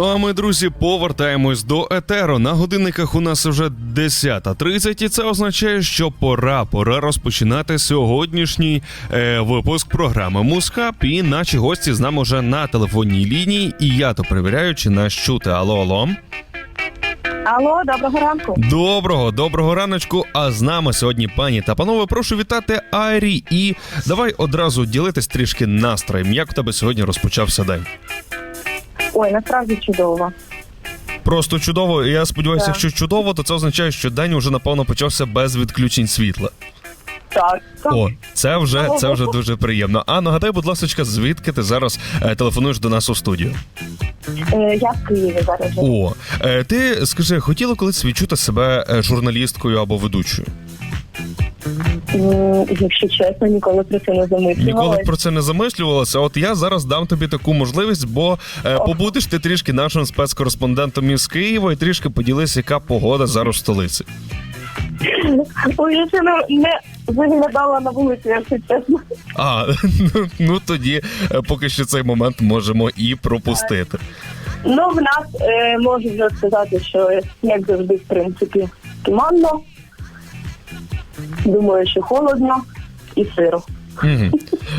Ну а ми, друзі, повертаємось до етеру. На годинниках у нас вже 10.30, і це означає, що пора, пора розпочинати сьогоднішній е, випуск програми Мускап. І наші гості з нами вже на телефонній лінії. І я то перевіряю, чи нас чути. Алло, алло. Алло, доброго ранку. Доброго, доброго раночку. А з нами сьогодні, пані та панове, прошу вітати Айрі. І давай одразу ділитись трішки настроєм. Як у тебе сьогодні розпочався день? Ой, насправді чудово. Просто чудово. Я сподіваюся, Так. якщо чудово, то це означає, що день уже напевно почався без відключень світла. Так, так. О, це вже це вже дуже приємно. А нагадай, будь ласка, звідки ти зараз е, телефонуєш до нас у студію? Е, я в Києві зараз. О, е, ти скажи, хотіла колись відчути себе е, журналісткою або ведучою? Якщо чесно, ніколи про це не замислювалася. Ніколи про це не замислювалася. От я зараз дам тобі таку можливість, бо е, побудеш ти трішки нашим спецкореспондентом із Києва і трішки поділись, яка погода зараз в столиці. Ой, я ще не, не виглядала на вулиці, якщо чесно. А ну, ну тоді е, поки що цей момент можемо і пропустити. Ну, в нас е, можу вже сказати, що як завжди, в принципі, туманно. Думаю, що холодно і сиро.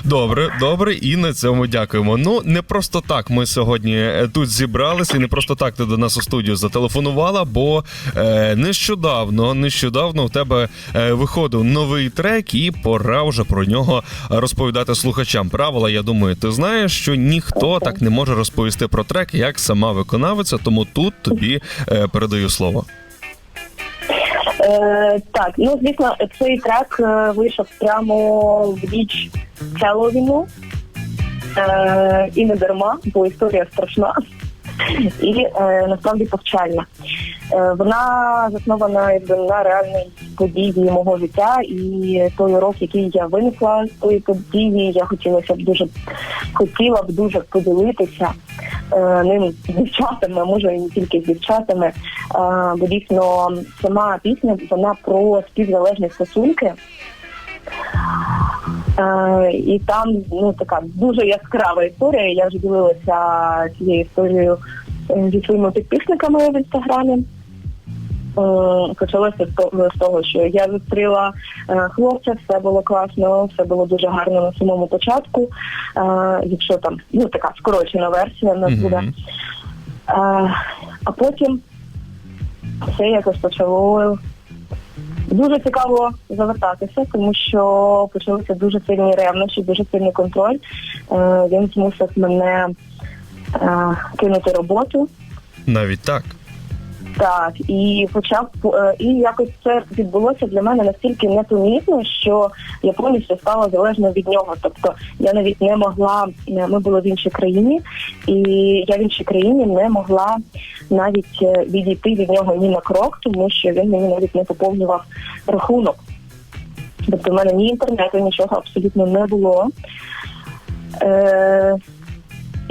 Добре, добре, і на цьому дякуємо. Ну не просто так ми сьогодні е, тут зібралися, і не просто так ти до нас у студію зателефонувала, бо е, нещодавно, нещодавно у тебе е, виходив новий трек, і пора вже про нього розповідати слухачам. Правила, я думаю, ти знаєш, що ніхто так не може розповісти про трек, як сама виконавиця, тому тут тобі е, передаю слово. Е, так, ну звісно, цей трек е, вийшов прямо в ніч Хеллоуіну. Е, і не дарма, бо історія страшна і е, насправді повчальна. Е, вона заснована якби на реальній події мого життя, і той урок, який я винесла з тої події, я хотілося б дуже хотіла б дуже поділитися е, ним з дівчатами, може і не тільки з дівчатами. Е, бо дійсно сама пісня вона про співзалежні стосунки. Е, і там ну така дуже яскрава історія. Я вже ділилася цією історією е, зі своїми підписниками в інстаграмі. Е, Почалося з того- що я зустріла е, хлопця, все було класно, все було дуже гарно на самому початку. Е, Якщо там ну така скорочена версія в нас буде. А потім все якось почало дуже цікаво завертатися, тому що почалися дуже сильні ревнощі, дуже сильний контроль. Він змусив мене кинути роботу. Навіть так. Так, і почав е, і якось це відбулося для мене настільки непомітно, що я повністю стала залежна від нього. Тобто я навіть не могла, е, ми були в іншій країні, і я в іншій країні не могла навіть е, відійти від нього ні на крок, тому що він мені навіть не поповнював рахунок. Тобто в мене ні інтернету, нічого абсолютно не було. Е,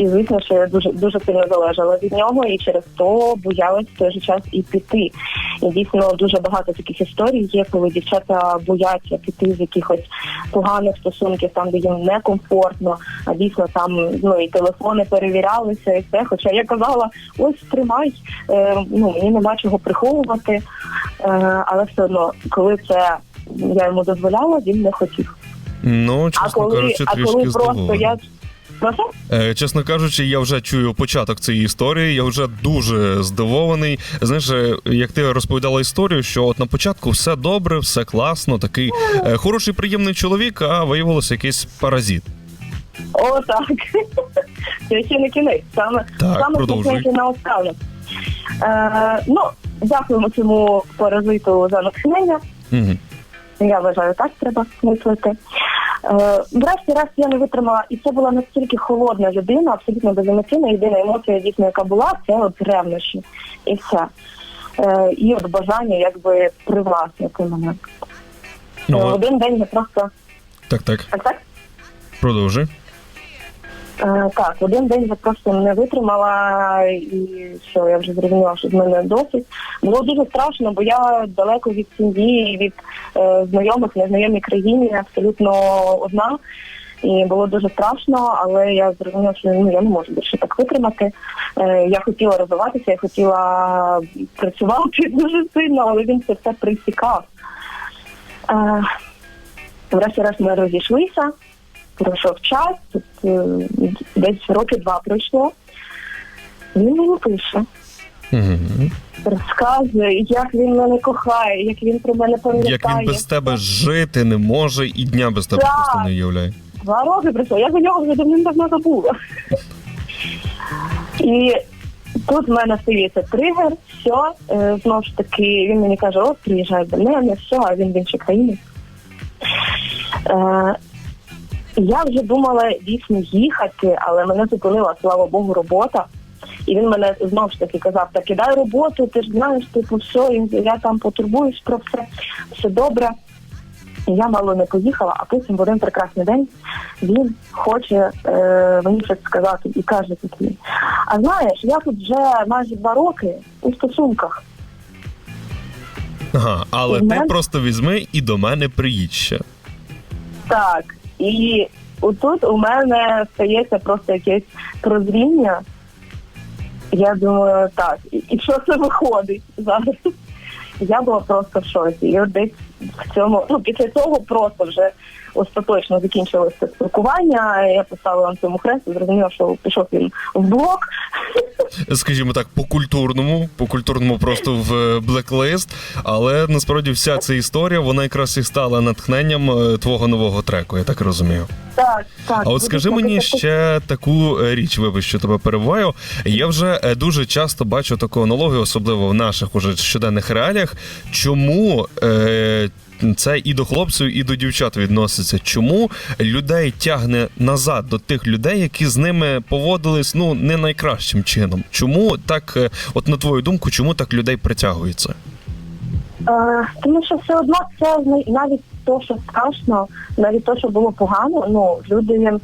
і звісно, що я дуже дуже сильно залежала від нього, і через то боялась в той же час і піти. І дійсно дуже багато таких історій є, коли дівчата бояться піти з якихось поганих стосунків, там де їм некомфортно, а дійсно там ну і телефони перевірялися, і все. Хоча я казала, ось тримай, е, ну мені нема чого приховувати. Е, але все одно, коли це я йому дозволяла, він не хотів. Ну, А коли, кажучи, а трішки коли просто я Прошу? Е, Чесно кажучи, я вже чую початок цієї історії. Я вже дуже здивований. Знаєш, е, як ти розповідала історію, що от на початку все добре, все класно, такий е, хороший, приємний чоловік, а виявилося якийсь паразит. О, так. Це ще не кінець. Саме Так, саме продовжуй. смачненький на останок. Е, ну, дякуємо цьому паразиту за натхнення. Угу. Я вважаю, так треба мислити. Е, врешті-решт я не витримала, і це була настільки холодна людина, абсолютно беземоційна. Єдина емоція, дійсно, яка була, це от ревнощі. І все. Е, і от бажання якби привласнити мене. Е, Ну, один день я просто так, так, так, так? продовжуй. Е, Так, один день я просто не витримала і що я вже зрозуміла, що з мене досить. Було дуже страшно, бо я далеко від сім'ї, від е, знайомих, незнайомій країні, абсолютно одна. І було дуже страшно, але я зрозуміла, що ну я не можу більше так витримати. Е, я хотіла розвиватися, я хотіла працювати дуже сильно, але він це все присікав. Е, врешті-решт ми розійшлися, пройшов час, тут, е, десь роки два пройшло. Він мені пише, Угу. розказує, як він мене кохає, як він про мене пам'ятає. Як він без тебе жити не може і дня без тебе Так. просто не уявляє. Два роки пройшло, я за нього вже давним-давно забула. І тут в мене стається тригер, все, е, знову ж таки, він мені каже, от приїжджай до мене, все, а він в іншій країні. Я вже думала дійсно їхати, але мене зупинила, слава Богу, робота. І він мене знову ж таки казав, так кидай роботу, ти ж знаєш, типу, все, я там потурбуюсь про все, все добре. І я мало не поїхала, а потім в один прекрасний день він хоче е, мені щось сказати і каже такий, а знаєш, я тут вже майже два роки у стосунках. Ага, але І ти мен- просто візьми і до мене приїдь ще. Так, і отут у мене стається просто якесь прозріння. Я думаю, так, і, що це виходить зараз? Я була просто в шоці. І от десь в цьому, ну після цього просто вже остаточно закінчилося спілкування. Я поставила на цьому хрест, і зрозуміла, що пішов він в блок. скажімо так, по культурному, по культурному просто в е, блеклист. Але насправді вся ця історія вона якраз і стала натхненням е, твого нового треку, я так розумію. Так, так. А от скажи мені ще таку е, річ, вибач, що тебе перебуваю. Я вже дуже часто бачу таку аналогію, особливо в наших уже щоденних реаліях. Чому е, це і до хлопців, і до дівчат відноситься? Чому людей тягне назад до тих людей, які з ними поводились ну не найкращим чином? Чому так, е, от на твою думку, чому так людей притягується? Е, тому що все одно це навіть то, що страшно, навіть то, що було погано, ну люди,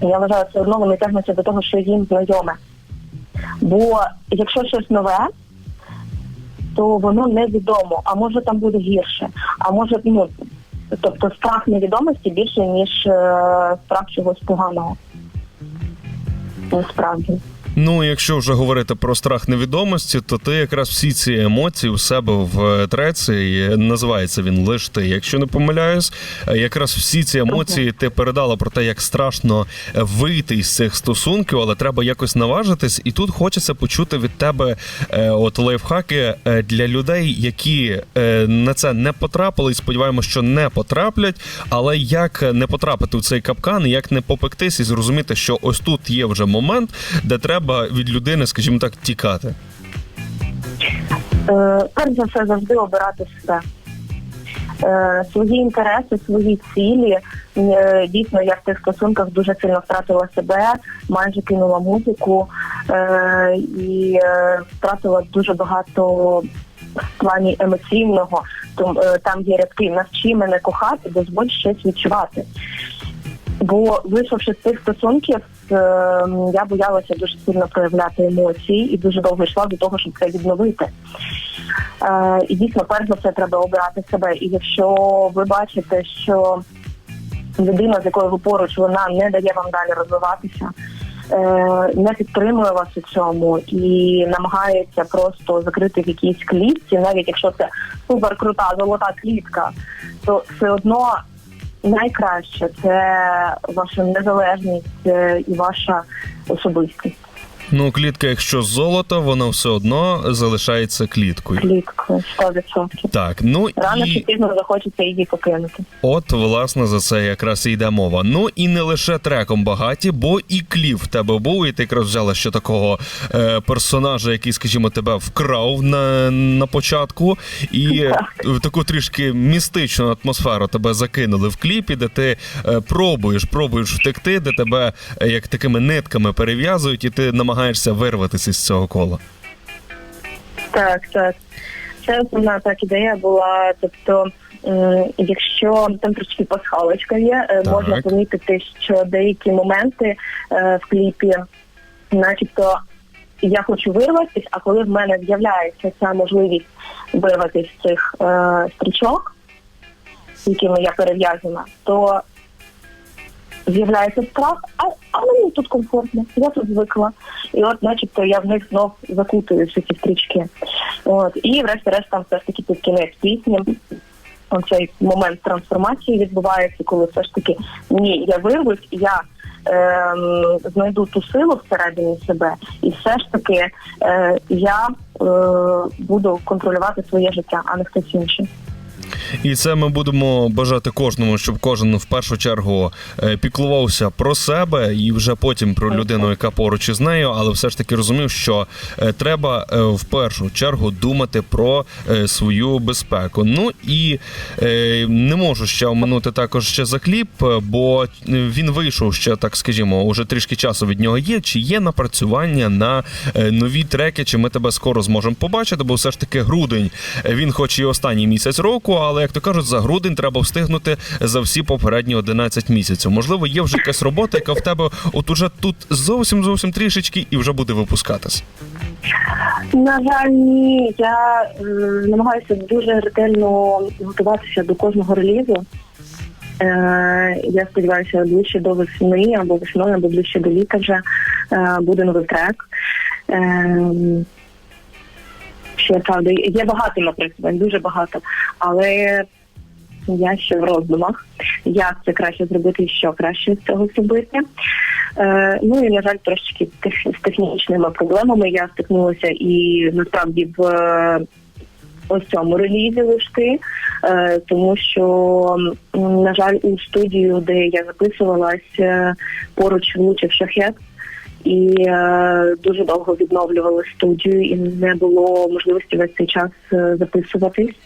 я вважаю, все одно вони тягнуться до того, що їм знайоме. Бо якщо щось нове, то воно невідомо, а може там буде гірше, а може, ну тобто страх невідомості більше, ніж е, страх чогось поганого. Насправді. Ну, якщо вже говорити про страх невідомості, то ти якраз всі ці емоції у себе в треці і називається він лиш ти. Якщо не помиляюсь, е, якраз всі ці емоції ти передала про те, як страшно е, вийти із цих стосунків, але треба якось наважитись. І тут хочеться почути від тебе е, от лайфхаки е, для людей, які е, на це не потрапили, і сподіваємося, що не потраплять. Але як не потрапити в цей капкан, як не попектись і зрозуміти, що ось тут є вже момент, де треба від людини, скажімо так, тікати. Е, перш за все завжди обирати себе. Е, свої інтереси, свої цілі. Е, дійсно, я в цих стосунках дуже сильно втратила себе, майже кинула музику е, і втратила дуже багато в плані емоційного. Там, е, там є рядки навчи мене кохати, дозволь щось відчувати. Бо вийшовши з цих стосунків, я боялася дуже сильно проявляти емоції і дуже довго йшла до того, щоб це відновити. Е, і дійсно, перш за все, треба обирати себе. І якщо ви бачите, що людина, з якою ви поруч, вона не дає вам далі розвиватися, е, не підтримує вас у цьому і намагається просто закрити в якійсь клітці, навіть якщо це супер крута золота клітка, то все одно найкраще це ваша незалежність е, і ваша особистість. Ну, клітка, якщо золото, вона все одно залишається кліткою. Клітку 100%. Так, ну Рано чи і пізно захочеться її покинути. от власне за це якраз і йде мова. Ну і не лише треком багаті, бо і кліп в тебе був, і ти якраз взяла ще такого е, персонажа, який, скажімо, тебе вкрав на, на початку, і в таку трішки містичну атмосферу тебе закинули в кліпі, де ти е, пробуєш, пробуєш втекти, де тебе е, як такими нитками перев'язують, і ти намагаєшся вирватися з цього кола. Так, так. Це основна так ідея була. Тобто, якщо там трошки пасхалочка є, е, Так. можна помітити, що деякі моменти е, в кліпі, начебто, я хочу вирватися, а коли в мене з'являється ця можливість вирватися з цих е, стрічок, якими я перев'язана, то з'являється страх, а, а мені тут комфортно, я тут звикла. І от, начебто, я в них знов закутую всі ці стрічки. От, і врешті-решт там все ж таки під кінець пісні. Оцей момент трансформації відбувається, коли все ж таки ні, я вирвусь, я ем, знайду ту силу всередині себе, і все ж таки е, я е, буду контролювати своє життя, а не хтось інший. І це ми будемо бажати кожному, щоб кожен в першу чергу е, піклувався про себе і вже потім про людину, яка поруч із нею, але все ж таки розумів, що е, треба е, в першу чергу думати про свою безпеку. Ну і не можу ще оминути також ще за кліп, бо він вийшов ще, так скажімо, уже трішки часу від нього є. Чи є напрацювання на нові треки? Чи ми тебе скоро зможемо побачити? Бо все ж таки грудень він, хоч і останній місяць року, але як то кажуть, за грудень треба встигнути за всі попередні 11 місяців. Можливо, є вже якась робота, яка в тебе от уже тут зовсім зовсім трішечки і вже буде випускатись. На жаль, ні. Я е, намагаюся дуже ретельно готуватися до кожного релізу. Е, я сподіваюся, ближче до весни або весною, або ближче до літа вже е, буде новий трек. Е, ще правда, є багато напрацювань, дуже багато, але я ще в роздумах, як це краще зробити що краще з цього зробити. Е, ну і на жаль, тех- з технічними проблемами я стикнулася і насправді в е, ось цьому релізі лишти, е, тому що, на жаль, у студію, де я записувалась, е, поруч влучив шахет. І е, дуже довго відновлювали студію, і не було можливості весь цей час е, записуватись.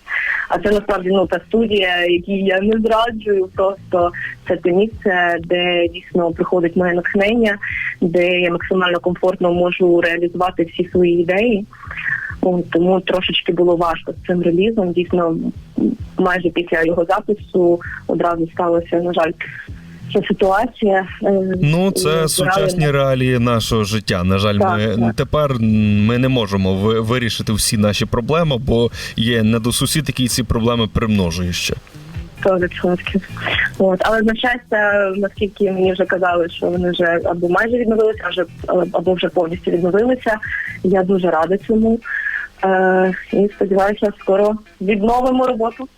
А це насправді ну та студія, якій я не зраджую. Просто це те місце, де дійсно приходить моє натхнення, де я максимально комфортно можу реалізувати всі свої ідеї. Тому трошечки було важко з цим релізом. Дійсно, майже після його запису одразу сталося, на жаль, ця ситуація. Е, Ну, це збирали сучасні реалії нашого життя. На жаль, Так, ми так. тепер ми не можемо ви- вирішити всі наші проблеми, бо є недосусід, який ці проблеми примножує ще. 100%. От, але на щастя, наскільки мені вже казали, що вони вже або майже відновилися, вже або вже повністю відновилися. Я дуже рада цьому. Е, і сподіваюся, скоро відновимо роботу.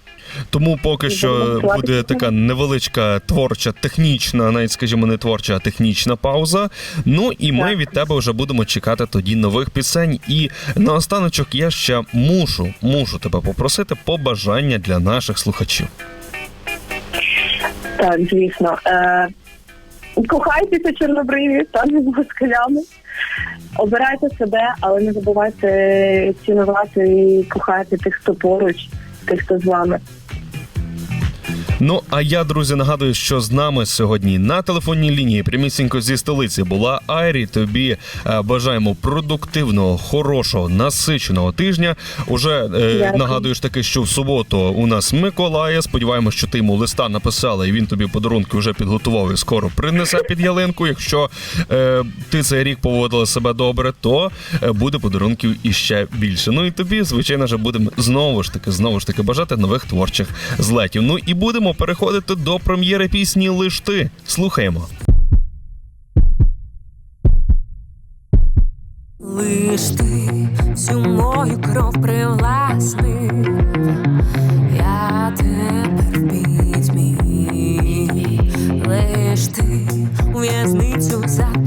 Тому поки що буде така невеличка творча, технічна, навіть скажімо, не творча, а технічна пауза. Ну і ми від тебе вже будемо чекати тоді нових пісень. І наостаночок я ще мушу, мушу тебе попросити побажання для наших слухачів. Так, звісно. Е, кохайтеся чорнобриві, з москалями. Обирайте себе, але не забувайте цінувати і кохати тих, хто поруч, тих, хто з вами. Ну а я, друзі, нагадую, що з нами сьогодні на телефонній лінії прямісінько зі столиці була Айрі. Тобі е, бажаємо продуктивного, хорошого, насиченого тижня. Уже е, нагадуєш таки, що в суботу у нас Миколая. Сподіваємось, що ти йому листа написала, і він тобі подарунки вже підготував і скоро принесе під ялинку. Якщо е, ти цей рік поводила себе добре, то е, буде подарунків іще більше. Ну і тобі, звичайно ж, будемо знову ж таки, знову ж таки бажати нових творчих злетів. Ну і будемо переходити до прем'єри пісні Лиш ти. Слухаємо. Лиш ти всю мою кров привласнив, я тепер в пітьмі, лиш ти у в'язницю заточив